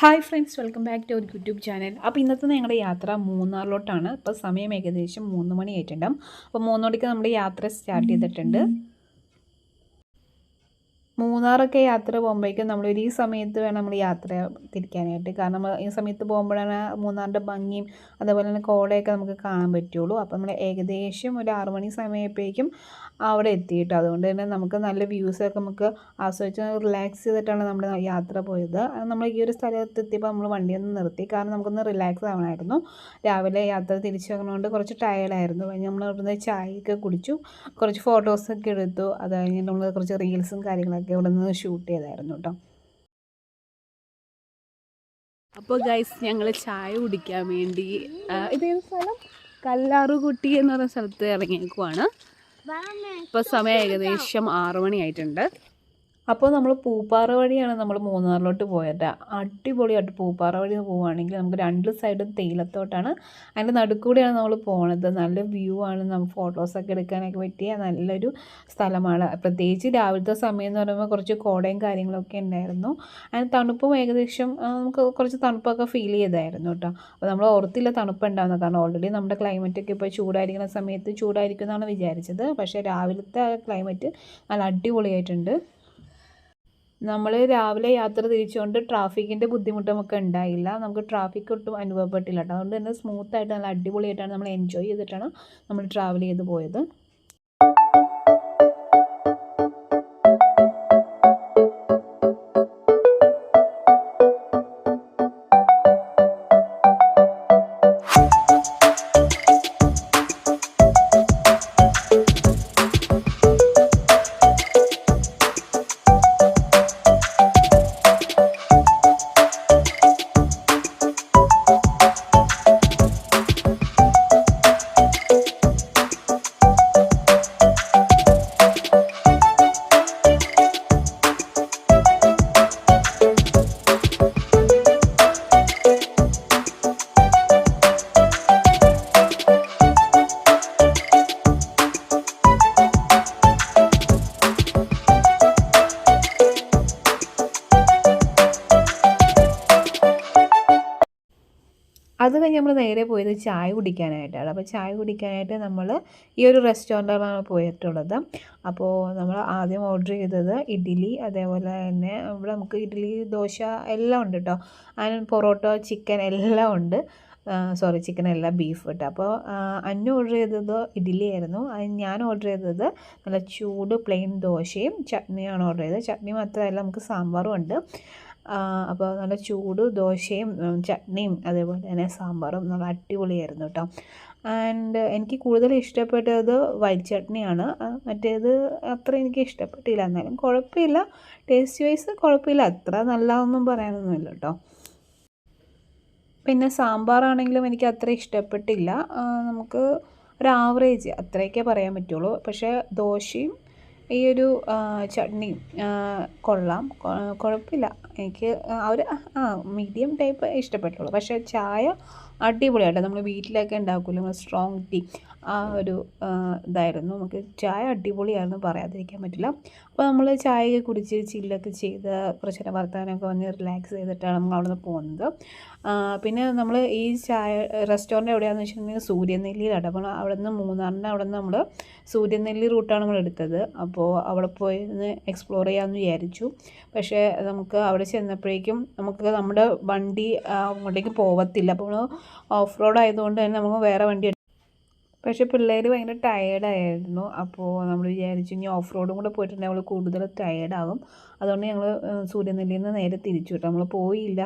Hi friends welcome back to our YouTube channel അപ്പോൾ ഇന്നത്തെ ഞങ്ങളുടെ യാത്ര മൂന്നാറിലോട്ടാണ്. ഇപ്പോൾ സമയം ഏകദേശം മൂന്ന് മണി ആയിട്ടുണ്ടാവും അപ്പോൾ മൂന്നോടിക്ക് നമ്മുടെ യാത്ര സ്റ്റാർട്ട് ചെയ്തിട്ടുണ്ട്. മൂന്നാറൊക്കെ യാത്ര പോകുമ്പോഴേക്കും നമ്മളൊരു ഈ സമയത്ത് വേണം നമ്മൾ യാത്ര തിരിക്കാനായിട്ട്. കാരണം ഈ സമയത്ത് പോകുമ്പോഴാണ് മൂന്നാറിന്റെ ഭംഗിയും അതേപോലെ തന്നെ കോടയൊക്കെ നമുക്ക് കാണാൻ പറ്റുള്ളൂ. അപ്പോൾ നമ്മൾ ഏകദേശം ഒരു ആറു മണി സമയപ്പോഴേക്കും അവിടെ എത്തിയിട്ട് അതുകൊണ്ട് തന്നെ നമുക്ക് നല്ല വ്യൂസൊക്കെ നമുക്ക് ആസ്വദിച്ച് റിലാക്സ് ചെയ്തിട്ടാണ് നമ്മൾ യാത്ര പോയത്. നമ്മൾ ഈ ഒരു സ്ഥലത്ത് എത്തിയപ്പോൾ നമ്മൾ വണ്ടി ഒന്ന് നിർത്തി. കാരണം നമുക്കൊന്ന് റിലാക്സ് ആവണമായിരുന്നു. രാവിലെ യാത്ര തിരിച്ചു വന്നതുകൊണ്ട് കുറച്ച് ടയർഡായിരുന്നു നമ്മൾ ഇവിടുന്ന് ചായയൊക്കെ കുടിച്ചു. കുറച്ച് ഫോട്ടോസൊക്കെ എടുത്തു. അത് കഴിഞ്ഞിട്ട് നമ്മൾ കുറച്ച് റീൽസും കാര്യങ്ങളൊക്കെ ഇവിടെ നിന്ന് ഷൂട്ട് ചെയ്തായിരുന്നു കേട്ടോ അപ്പോൾ ഗൈസ് ഞങ്ങൾ ചായ കുടിക്കാൻ വേണ്ടി ഇതേത് സ്ഥലം കല്ലാറുകുട്ടി എന്ന് പറയുന്ന സ്ഥലത്ത് ഇറങ്ങിയേക്കുവാണ്. ഇപ്പോൾ സമയം ഏകദേശം ആറു മണിയായിട്ടുണ്ട്. അപ്പോൾ നമ്മൾ പൂപ്പാറ വഴിയാണ് നമ്മൾ മൂന്നാറിലോട്ട് പോയത്. അടിപൊളിയായിട്ട് പൂപ്പാറ വഴി പോവുകയാണെങ്കിൽ നമുക്ക് രണ്ട് സൈഡും തേയിലത്തോട്ടാണ്. അതിന്റെ നടുക്കൂടെയാണ് നമ്മൾ പോണത്. നല്ല വ്യൂ ആണ്. നമുക്ക് ഫോട്ടോസൊക്കെ എടുക്കാനൊക്കെ പറ്റിയ നല്ലൊരു സ്ഥലമാണ്. പ്രത്യേകിച്ച് രാവിലത്തെ സമയം എന്ന് പറയുമ്പോൾ കുറച്ച് കോടയും കാര്യങ്ങളൊക്കെ ഉണ്ടായിരുന്നു. അതിന് തണുപ്പും ഏകദേശം നമുക്ക് കുറച്ച് തണുപ്പൊക്കെ ഫീൽ ചെയ്തായിരുന്നു കേട്ടോ അപ്പോൾ നമ്മൾ ഓർത്തില്ല തണുപ്പ് ഉണ്ടാകുന്നത് കാരണം. ഓൾറെഡി നമ്മുടെ ക്ലൈമറ്റൊക്കെ ഇപ്പോൾ ചൂടായിരിക്കുന്ന സമയത്ത് ചൂടായിരിക്കും എന്നാണ് വിചാരിച്ചത്. പക്ഷേ രാവിലത്തെ ക്ലൈമറ്റ് നല്ല അടിപൊളിയായിട്ടുണ്ട്. നമ്മൾ രാവിലെ യാത്ര തിരിച്ചുകൊണ്ട് ട്രാഫിക്കിന്റെ ബുദ്ധിമുട്ട് നമുക്ക് ഉണ്ടായില്ല നമുക്ക് ട്രാഫിക് ഒട്ടും അനുഭവപ്പെട്ടില്ല കേട്ടോ അതുകൊണ്ട് തന്നെ സ്മൂത്തായിട്ട് നല്ല അടിപൊളിയായിട്ടാണ് നമ്മൾ എൻജോയ് ചെയ്തിട്ടാണ് നമ്മൾ ട്രാവൽ ചെയ്ത് പോയത്. അത് കഴിഞ്ഞ് നമ്മൾ നേരെ പോയത് ചായ കുടിക്കാനായിട്ടാണ്. അപ്പോൾ ചായ കുടിക്കാനായിട്ട് നമ്മൾ ഈ ഒരു റെസ്റ്റോറന്റിലാണ് പോയിട്ടുള്ളത്. അപ്പോൾ നമ്മൾ ആദ്യം ഓർഡർ ചെയ്തത് ഇഡ്ഡലി അതേപോലെ തന്നെ ഇവിടെ നമുക്ക് ഇഡ്ഡലി ദോശ എല്ലാം ഉണ്ട് കേട്ടോ അതിന് പൊറോട്ട ചിക്കൻ എല്ലാം ഉണ്ട്. സോറി ചിക്കൻ അല്ല ബീഫ് കേട്ടോ അപ്പോൾ അന്നു ഓർഡർ ചെയ്തത് ഇഡ്ഡലി ആയിരുന്നു. ഞാൻ ഓർഡർ ചെയ്തത് നല്ല ചൂട് പ്ലെയിൻ ദോശയും ചട്നിയാണ് ഓർഡർ ചെയ്തത്. ചട്നി മാത്രമല്ല നമുക്ക് സാമ്പാറും ഉണ്ട്. അപ്പോൾ നല്ല ചൂട് ദോശയും ചട്നിയും അതേപോലെ തന്നെ സാമ്പാറും നല്ല അടിപൊളിയായിരുന്നു കേട്ടോ ആൻഡ് എനിക്ക് കൂടുതൽ ഇഷ്ടപ്പെട്ടത് വൈറ്റ് ചട്നിയാണ്. മറ്റേത് അത്ര എനിക്ക് ഇഷ്ടപ്പെട്ടില്ല. എന്നാലും കുഴപ്പമില്ല. ടേസ്റ്റ് വൈസ് കുഴപ്പമില്ല. അത്ര നല്ലതൊന്നും പറയാനൊന്നുമില്ല കേട്ടോ പിന്നെ സാമ്പാറാണെങ്കിലും എനിക്ക് അത്ര ഇഷ്ടപ്പെട്ടില്ല. നമുക്ക് ഒരു ആവറേജ് അത്രയൊക്കെ പറയാൻ പറ്റുള്ളൂ. പക്ഷേ ദോശയും ഈ ഒരു ചട്നിയും കൊള്ളാം. കുഴപ്പമില്ല. എനിക്ക് ഒരു ആ മീഡിയം ടൈപ്പ് ഇഷ്ടപ്പെട്ടുള്ളൂ പക്ഷേ ചായ അടിപൊളിയായിട്ട് നമ്മൾ വീട്ടിലൊക്കെ ഉണ്ടാക്കുമല്ലോ നമ്മൾ സ്ട്രോങ് ടീ ആ ഒരു ഇതായിരുന്നു. നമുക്ക് ചായ അടിപൊളിയായിരുന്നു പറയാതിരിക്കാൻ പറ്റില്ല. അപ്പോൾ നമ്മൾ ചായയൊക്കെ കുടിച്ച് ചില്ലൊക്കെ ചെയ്ത് കുറച്ച് നേരം വർത്തമാനമൊക്കെ വന്ന് റിലാക്സ് ചെയ്തിട്ടാണ് നമ്മൾ അവിടെ നിന്ന് പോകുന്നത് പിന്നെ നമ്മൾ ഈ ചായ റെസ്റ്റോറന്റ് എവിടെയാണെന്ന് വെച്ചിട്ടുണ്ടെങ്കിൽ സൂര്യനെല്ലിയിലാണ്. അപ്പോൾ അവിടെ നിന്ന് മൂന്നാറിന്റെ അവിടെ നിന്ന് നമ്മൾ സൂര്യനെല്ലി റൂട്ടാണ് നമ്മൾ എടുത്തത്. അപ്പോൾ അവിടെ പോയി ഒന്ന് എക്സ്പ്ലോർ ചെയ്യാമെന്ന് വിചാരിച്ചു. പക്ഷേ നമുക്ക് അവിടെ ചെന്നപ്പോഴേക്കും നമുക്ക് നമ്മുടെ വണ്ടി അങ്ങോട്ടേക്ക് പോകത്തില്ല അപ്പോൾ ഓഫ് റോഡ് ആയതുകൊണ്ട് തന്നെ നമുക്ക് വേറെ വണ്ടി പക്ഷേ പിള്ളേർ ഭയങ്കര ടയേർഡായിരുന്നു അപ്പോൾ നമ്മൾ വിചാരിച്ചു ഇനി ഓഫ് റോഡും കൂടെ പോയിട്ടുണ്ടെങ്കിൽ അവൾ കൂടുതൽ ടയേർഡാകും അതുകൊണ്ട് ഞങ്ങൾ സൂര്യനെല്ലിയിൽ നിന്ന് നേരെ തിരിച്ചു വിട്ടു. നമ്മൾ പോയില്ല.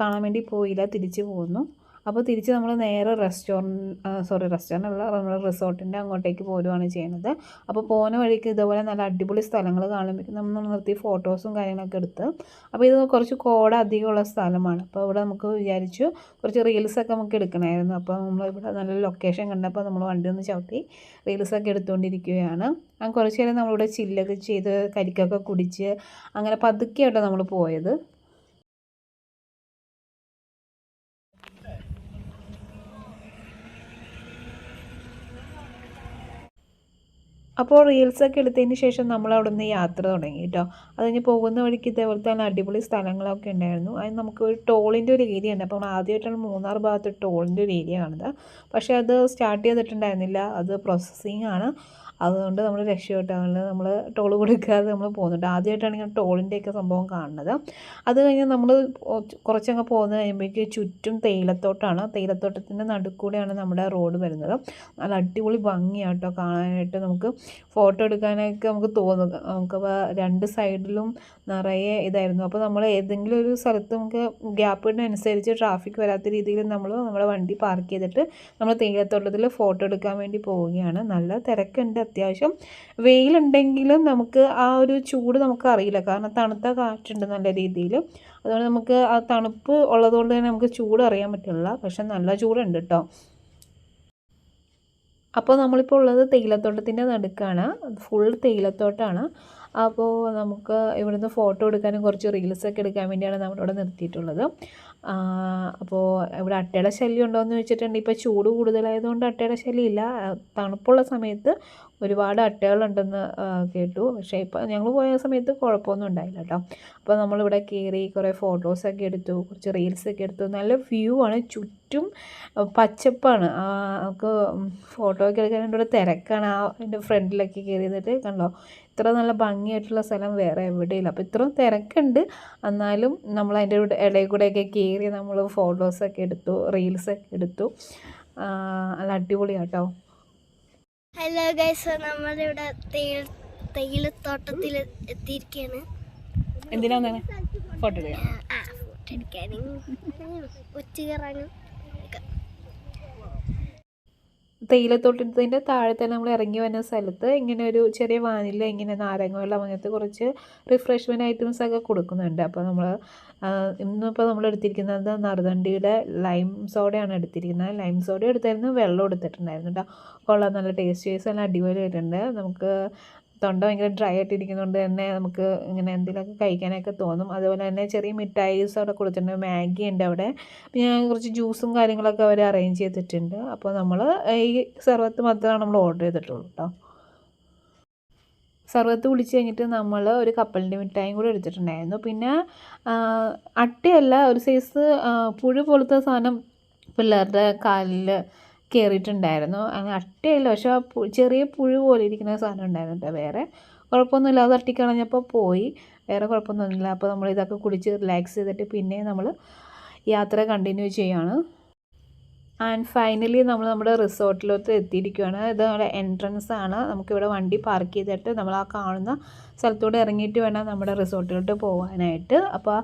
കാണാൻ വേണ്ടി പോയില്ല. തിരിച്ചു പോന്നു. അപ്പോൾ തിരിച്ച് നമ്മൾ നേരെ റെസ്റ്റോറന്റ് സോറി റെസ്റ്റോറന്റ് അല്ല നമ്മൾ റിസോർട്ടിന്റെ അങ്ങോട്ടേക്ക് പോരുവാണ് ചെയ്യുന്നത്. അപ്പോൾ പോകുന്ന വഴിക്ക് ഇതുപോലെ നല്ല അടിപൊളി സ്ഥലങ്ങൾ കാണുമ്പോൾ നമ്മൾ നിർത്തി ഫോട്ടോസും കാര്യങ്ങളൊക്കെ എടുത്ത്. അപ്പോൾ ഇത് കുറച്ച് കോട അധികമുള്ള സ്ഥലമാണ്. അപ്പോൾ ഇവിടെ നമുക്ക് വിചാരിച്ചു കുറച്ച് റീൽസൊക്കെ നമുക്ക് എടുക്കണമായിരുന്നു അപ്പോൾ നമ്മൾ ഇവിടെ നല്ല ലൊക്കേഷൻ കണ്ടപ്പോൾ നമ്മൾ വണ്ടി ഒന്ന് ചവിട്ടി റീൽസൊക്കെ എടുത്തുകൊണ്ടിരിക്കുകയാണ് അങ്ങനെ കുറച്ച് നേരം നമ്മളിവിടെ ചില്ലൊക്കെ ചെയ്ത് കരിക്കൊക്കെ കുടിച്ച് അങ്ങനെ പതുക്കെയായിട്ടാണ് നമ്മൾ പോയത്. അപ്പോൾ റീൽസൊക്കെ എടുത്തതിന് ശേഷം നമ്മൾ അവിടെ നിന്ന് യാത്ര തുടങ്ങി കേട്ടോ അത് കഴിഞ്ഞ് പോകുന്ന വഴിക്ക് ഇതേപോലത്തെ നല്ല അടിപൊളി സ്ഥലങ്ങളൊക്കെ ഉണ്ടായിരുന്നു. അതിന് നമുക്ക് ഒരു ടോളിന്റെ ഒരു ഏരിയ ഉണ്ട്. അപ്പോൾ ആദ്യമായിട്ടാണ് മൂന്നാർ ഭാഗത്ത് ടോളിന്റെ ഒരു ഏരിയ കാണുന്നത്. പക്ഷേ അത് സ്റ്റാർട്ട് ചെയ്തിട്ടുണ്ടായിരുന്നില്ല. അത് പ്രോസസ്സിങ് ആണ്. അതുകൊണ്ട് നമ്മൾ രക്ഷപ്പെട്ടു. അതുകൊണ്ട് നമ്മൾ ടോൾ കൊടുക്കാതെ നമ്മൾ പോകുന്നുണ്ട് ആദ്യമായിട്ടാണ് ഇങ്ങനെ ടോളിന്റെയൊക്കെ സംഭവം കാണുന്നത്. അത് കഴിഞ്ഞ് നമ്മൾ കുറച്ചങ്ങ് പോകുന്ന കഴിയുമ്പോഴേക്ക് ചുറ്റും തേയിലത്തോട്ടാണ്. തേയിലത്തോട്ടത്തിന്റെ നടുക്കൂടെയാണ് നമ്മുടെ റോഡ് വരുന്നത്. നല്ല അടിപൊളി ഭംഗിയാട്ടോ കാണാനായിട്ട് നമുക്ക്. ഫോട്ടോ എടുക്കാനൊക്കെ നമുക്ക് തോന്നും. നമുക്കപ്പോൾ രണ്ട് സൈഡിലും നിറയെ ഇതായിരുന്നു. അപ്പോൾ നമ്മൾ ഏതെങ്കിലും ഒരു സ്ഥലത്ത് നമുക്ക് ഗ്യാപ്പ് ഇടുന്നതനുസരിച്ച് ട്രാഫിക് വരാത്ത രീതിയിൽ നമ്മൾ നമ്മുടെ വണ്ടി പാർക്ക് ചെയ്തിട്ട് നമ്മൾ തേയിലത്തോട്ടത്തിൽ ഫോട്ടോ എടുക്കാൻ വേണ്ടി പോവുകയാണ്. നല്ല തിരക്കുണ്ട് അത്യാവശ്യം. വെയിലുണ്ടെങ്കിലും നമുക്ക് ആ ഒരു ചൂട് നമുക്ക് അറിയില്ല. കാരണം തണുത്ത കാറ്റുണ്ട് നല്ല രീതിയിൽ. അതുകൊണ്ട് നമുക്ക് ആ തണുപ്പ് ഉള്ളതുകൊണ്ട് തന്നെ നമുക്ക് ചൂട് അറിയാൻ പറ്റില്ല. പക്ഷെ നല്ല ചൂടുണ്ട് കേട്ടോ അപ്പോൾ നമ്മളിപ്പോൾ ഉള്ളത് തേയിലത്തോട്ടത്തിന്റെ നടുക്കാണ്. ഫുൾ തേയിലത്തോട്ടമാണ് അപ്പോൾ നമുക്ക് ഇവിടുന്ന് ഫോട്ടോ എടുക്കാനും കുറച്ച് റീൽസൊക്കെ എടുക്കാൻ വേണ്ടിയാണ് നമ്മളിവിടെ നിർത്തിയിട്ടുള്ളത്. അപ്പോൾ ഇവിടെ അട്ടയുടെ ശല്യം ഉണ്ടോ എന്ന് ചോദിച്ചിട്ടുണ്ടെങ്കിൽ ഇപ്പോൾ ചൂട് കൂടുതലായതുകൊണ്ട് അട്ടയുടെ ഇല്ല. തണുപ്പുള്ള സമയത്ത് ഒരുപാട് അട്ടകളുണ്ടെന്ന് കേട്ടു. പക്ഷേ ഇപ്പോൾ ഞങ്ങൾ പോയ സമയത്ത് കുഴപ്പമൊന്നും ഉണ്ടായില്ല കേട്ടോ അപ്പോൾ നമ്മളിവിടെ കയറി കുറേ ഫോട്ടോസൊക്കെ എടുത്തു കുറച്ച് റീൽസൊക്കെ എടുത്തു. നല്ല വ്യൂ ആണ്. ചുറ്റും പച്ചപ്പാണ്. നമുക്ക് ഫോട്ടോ ഒക്കെ എടുക്കാൻ ഒരു തിരക്കാണ്. ആ എന്റെ ഫ്രണ്ടിലൊക്കെ കയറി കണ്ടോ? ഇത്ര നല്ല ഭംഗിയായിട്ടുള്ള സ്ഥലം വേറെ എവിടെയില്ല. അപ്പോൾ ഇത്രയും തിരക്കുണ്ട്. എന്നാലും നമ്മൾ അതിന്റെ ഇടയിൽ കൂടെയൊക്കെ കയറി നമ്മൾ ഫോട്ടോസൊക്കെ എടുത്തു റീൽസൊക്കെ എടുത്തു. നല്ല അടിപൊളിയാട്ടോ. ഹലോ ഗൈസ് നമ്മളിവിടെ തേയില തേയിലത്തോട്ടത്തിൽ എത്തിയിരിക്കുകയാണ് എന്തിനാ ഫോട്ടോ എടുക്കാൻ ഉച്ച കയറാനും തേയിലത്തോട്ടത്തിന്റെ താഴെ തന്നെ നമ്മൾ ഇറങ്ങി വന്ന സ്ഥലത്ത് ഇങ്ങനെ ഒരു ചെറിയ വാനില ഇങ്ങനെ നാരങ്ങ വെള്ളം അങ്ങനത്തെ കുറച്ച് റിഫ്രഷ്മെന്റ് ഐറ്റംസ് ഒക്കെ കൊടുക്കുന്നുണ്ട്. അപ്പോൾ നമ്മൾ ഇന്നിപ്പോൾ നമ്മൾ എടുത്തിരിക്കുന്നത് നറുതണ്ടിയുടെ ലൈം സോഡയാണ് എടുത്തിരിക്കുന്നത്. ലൈം സോഡ എടുത്തായിരുന്നു വെള്ളം എടുത്തിട്ടുണ്ടായിരുന്നു കേട്ടോ. കൊള്ളാം നല്ല ടേസ്റ്റ് വൈസ് നല്ല അടിപൊളിയായിട്ടുണ്ട് നമുക്ക് തൊണ്ട ഭയങ്കര ഡ്രൈ ആയിട്ടിരിക്കുന്നതുകൊണ്ട് തന്നെ നമുക്ക് ഇങ്ങനെ എന്തെങ്കിലുമൊക്കെ കഴിക്കാനൊക്കെ തോന്നും. അതുപോലെ തന്നെ ചെറിയ മിഠായിസ് അവിടെ കൊടുത്തിട്ടുണ്ട്. മാഗി ഉണ്ട് അവിടെ. പിന്നെ കുറച്ച് ജ്യൂസും കാര്യങ്ങളൊക്കെ അവർ അറേഞ്ച് ചെയ്തിട്ടുണ്ട്. അപ്പോൾ നമ്മൾ ഈ സർവത്ത് മാത്രമാണ് നമ്മൾ ഓർഡർ ചെയ്തിട്ടുള്ളൂ കേട്ടോ സർവത്ത് വിളിച്ച് കഴിഞ്ഞിട്ട് നമ്മൾ ഒരു കപ്പലിന്റെ മിഠായും കൂടെ എടുത്തിട്ടുണ്ടായിരുന്നു. പിന്നെ അട്ടയല്ല ഒരു സൈസ് പുഴു പോലത്തെ സാധനം പിള്ളേരുടെ കാലിൽ കയറിയിട്ടുണ്ടായിരുന്നു അങ്ങനെ അട്ടയല്ല. പക്ഷെ ചെറിയ പുഴു പോലെ ഇരിക്കുന്ന സാധനം ഉണ്ടായിരുന്നു കേട്ടോ വേറെ. കുഴപ്പമൊന്നുമില്ല. അത് തട്ടിക്കളഞ്ഞപ്പോൾ പോയി. വേറെ കുഴപ്പമൊന്നുമില്ല. അപ്പോൾ നമ്മൾ ഇതൊക്കെ കുടിച്ച് റിലാക്സ് ചെയ്തിട്ട് പിന്നെ നമ്മൾ യാത്ര കണ്ടിന്യൂ ചെയ്യുകയാണ് ആൻഡ് ഫൈനലി നമ്മൾ നമ്മുടെ റിസോർട്ടിലോട്ട് എത്തിയിരിക്കുകയാണ്. ഇത് നമ്മുടെ എൻട്രൻസ് ആണ്. നമുക്കിവിടെ വണ്ടി പാർക്ക് ചെയ്തിട്ട് നമ്മൾ ആ കാണുന്ന സ്ഥലത്തോട് ഇറങ്ങിയിട്ട് വേണം നമ്മുടെ റിസോർട്ടിലോട്ട് പോകാനായിട്ട് അപ്പോൾ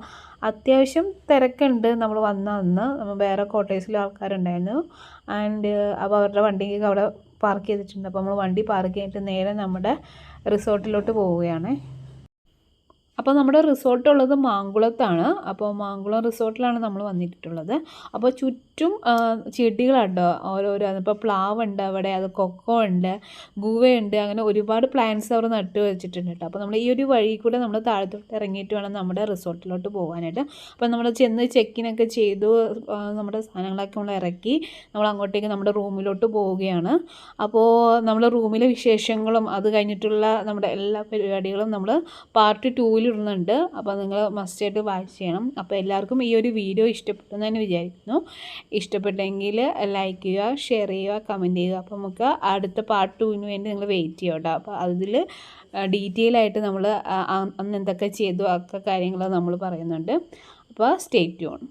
അത്യാവശ്യം തിരക്കുണ്ട് നമ്മൾ വന്ന അന്ന്. നമ്മൾ വേറെ കോട്ടേഴ്സിലും ആൾക്കാരുണ്ടായിരുന്നു. ആൻഡ് അപ്പോൾ അവരുടെ വണ്ടിക്ക് അവിടെ പാർക്ക് ചെയ്തിട്ടുണ്ട്. അപ്പോൾ നമ്മൾ വണ്ടി പാർക്ക് ചെയ്തിട്ട് നേരെ നമ്മുടെ റിസോർട്ടിലോട്ട് പോവുകയാണ്. അപ്പോൾ നമ്മുടെ റിസോർട്ടുള്ളത് മാങ്കുളത്താണ്. അപ്പോൾ മാങ്കുളം റിസോർട്ടിലാണ് നമ്മൾ വന്നിട്ടുള്ളത്. അപ്പോൾ ചുറ്റും ചെടികളുണ്ട്. ഓരോരോ ഇപ്പോൾ പ്ലാവ് ഉണ്ട് അവിടെ അത് കൊക്കോ ഉണ്ട് ഗുവയുണ്ട് അങ്ങനെ ഒരുപാട് പ്ലാന്റ്സ് അവർ നട്ട് വെച്ചിട്ടുണ്ട് കേട്ടോ. അപ്പോൾ നമ്മൾ ഈ ഒരു വഴി കൂടെ നമ്മൾ താഴത്തോട്ട് ഇറങ്ങിയിട്ട് വേണം നമ്മുടെ റിസോർട്ടിലോട്ട് പോകാനായിട്ട്. അപ്പോൾ നമ്മൾ ചെന്ന് ചെക്കിനൊക്കെ ചെയ്തു നമ്മുടെ സാധനങ്ങളൊക്കെ നമ്മൾ ഇറക്കി നമ്മൾ അങ്ങോട്ടേക്ക് നമ്മുടെ റൂമിലോട്ട് പോവുകയാണ്. അപ്പോൾ നമ്മുടെ റൂമിലെ വിശേഷങ്ങളും അത് കഴിഞ്ഞിട്ടുള്ള നമ്മുടെ എല്ലാ പരിപാടികളും നമ്മൾ പാർട്ട് ടൂവിൽ ഇടുന്നുണ്ട്. അപ്പോൾ നിങ്ങൾ മസ്റ്റായിട്ട് വാച്ച് ചെയ്യണം. അപ്പോൾ എല്ലാവർക്കും ഈ ഒരു വീഡിയോ ഇഷ്ടപ്പെട്ടെന്ന് തന്നെ വിചാരിക്കുന്നു. ഇഷ്ടപ്പെട്ടെങ്കിൽ ലൈക്ക് ചെയ്യുക ഷെയർ ചെയ്യുക കമന്റ് ചെയ്യുക. അപ്പോൾ നമുക്ക് അടുത്ത പാർട്ട് ടുവിന് വേണ്ടി നിങ്ങൾ വെയിറ്റ് ചെയ്യുക കേട്ടോ അപ്പോൾ അതിൽ ഡീറ്റെയിൽ ആയിട്ട് നമ്മൾ അന്ന് എന്തൊക്കെ ചെയ്തു ഒക്കെ കാര്യങ്ങൾ നമ്മൾ പറയുന്നുണ്ട്. അപ്പോൾ സ്റ്റേ ട്യൂൺ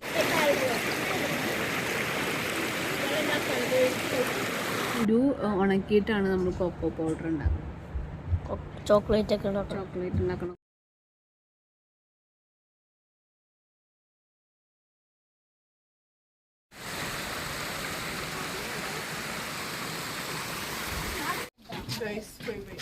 ഒരു ഉണക്കിയിട്ടാണ് നമ്മൾ കൊക്കോ പൗഡർ ഉണ്ടാക്കുന്നത്. ചോക്ലേറ്റ് ഒക്കെ ഉണ്ടാക്കണം. ചോക്ലേറ്റ് ഉണ്ടാക്കണം. цей спивий.